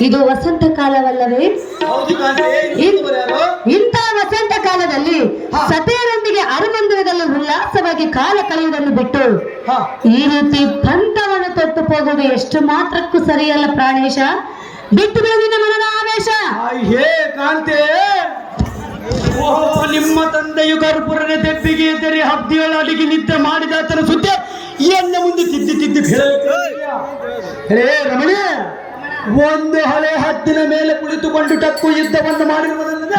ಇದು ವಸಂತ ಕಾಲವಲ್ಲವೇ? ಇಂಥ ವಸಂತ ಕಾಲದಲ್ಲಿ ಸತೇ ಉಲ್ಲಾಸವಾಗಿ ಕಾಲ ಕಳೆಯುವುದನ್ನು ಬಿಟ್ಟು ಈ ರೀತಿ ಪಂಥವನ್ನು ತೊಟ್ಟು ಹೋಗುವುದು ಎಷ್ಟು ಮಾತ್ರಕ್ಕೂ ಸರಿಯಲ್ಲ ಪ್ರಾಣೇಶ. ಬಿಟ್ಟು ಬೆಳೆದಿನ ಮನದ ಆವೇಶ. ಕಾಂತೆ. ಓಹೋ ನಿಮ್ಮ ತಂದೆಯು ಕರ್ಪುರನ ತೆಪ್ಪಿಗೆ ಎದ್ದರೆ ಹಬ್ದಿಗಳ ಅಡಿಗೆ ನಿದ್ದೆ ಮಾಡಿದ ಆತನ ಸುದ್ದಿ ಎಲ್ಲ ಮುಂದೆ ತಿದ್ದಿ ತಿದ್ದಿ ಹೇ ರಮಣಿ ಒಂದು ಹಳೆ ಹದ್ದಿನ ಮೇಲೆ ಕುಳಿತುಕೊಂಡು ಟಕ್ಕು ಯುದ್ಧವನ್ನು ಮಾಡಿರುವುದಲ್ಲದ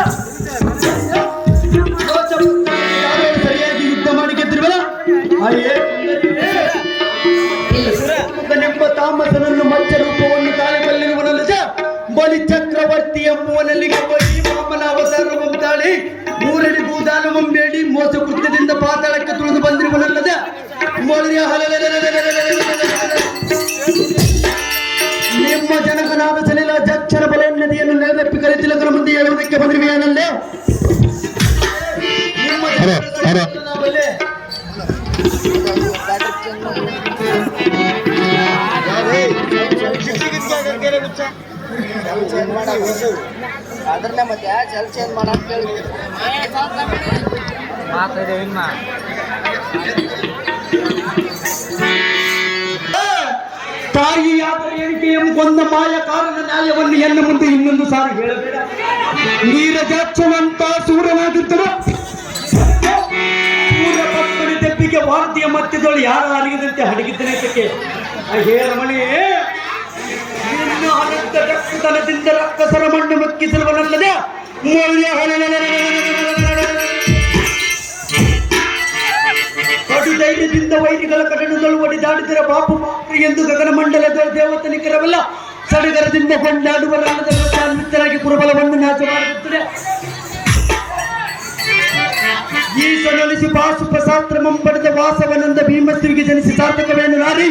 ಎಂಬುವನಲ್ಲಿಗೆ ಮಾಮನ ವಾಮನ ಬಂದಾಳೆ. ತಾಳಿ ಮೂರಡಿ ಭೂದಾನವಂ ಬೇಡಿ ಮೋಸ ಕೃತ್ಯದಿಂದ ಪಾತಾಳಕ್ಕೆ ತುಳಿದು ಬಂದಿರುವನಲ್ಲದ ನಿಮ್ಮ ನಿಮ್ಮ ಜನಕನಾದ ಸಲಿಲ ಜಕ್ಷರ ನದಿಯನ್ನು ನೆಲದಪ್ಪಿ ಕಲಿತಿಲಕರ ಮುಂದೆ ಹೇಳುವುದಕ್ಕೆ ಬಂದಿರುವೆಯಾನಲ್ಲೇ. ನಿಮ್ಮ ಜನಕನ ಮಾಡಿ ಅದ್ರಲ್ಲೇ ಮತ್ತೆ ಜಲ್ ಚೇಂಜ್ ಮಾಡಕ್ ಕೇಳಿ ತಾಯಿಯಾದರೆ ಎಣಿಕೆ ಕೊಂದ ಮಾಯ ಕಾರಣ ನ್ಯಾಯವನ್ನು ಎನ್ನು ಮುಂದೆ ಇನ್ನೊಂದು ಸಾರಿ ಹೇಳಬೇಡ. ನೀರಜಾಕ್ಷನಂತ ಸೂರ್ಯನಾಗಿದ್ದರು. ಸೂರ್ಯ ಪತ್ಮನಿ ತೆಪ್ಪಿಗೆ ಭಾರತೀಯ ಮಧ್ಯದೊಳು ಯಾರು ಅರಿಗದಂತೆ ಹಡಗಿದ್ದನೆ ಇದಕ್ಕೆ ಹೇ ಮಣ್ಣು ಮಕ್ಕಿಸಲವನಲ್ಲದೆ ಮೌಲ್ಯ ಕಡು ಧೈರ್ಯದಿಂದ ವೈರಿಗಳ ಒಡಿ ಒಡಿದಾಡಿದರೆ ಬಾಪು ಎಂದು ಗಗನ ಮಂಡಲದ ದೇವತನಿಕರವಲ್ಲ ಸಡಗರದಿಂದ ಕೊಂಡಾಡುವ ರಣದ ಮಿತ್ರರಾಗಿ ಕುರುಬಲವನ್ನು ನಾಶ ಮಾಡುತ್ತದೆ ಈಶನೊಲಿಸಿ ವಾಸು ಪ್ರಸಾತ್ರ ಪಡೆದ ವಾಸವನಂದ ಭೀಮಸ್ತಿಗೆ ಜನಿಸಿ ಸಾರ್ಥಕವೇನು ನಾರಿ.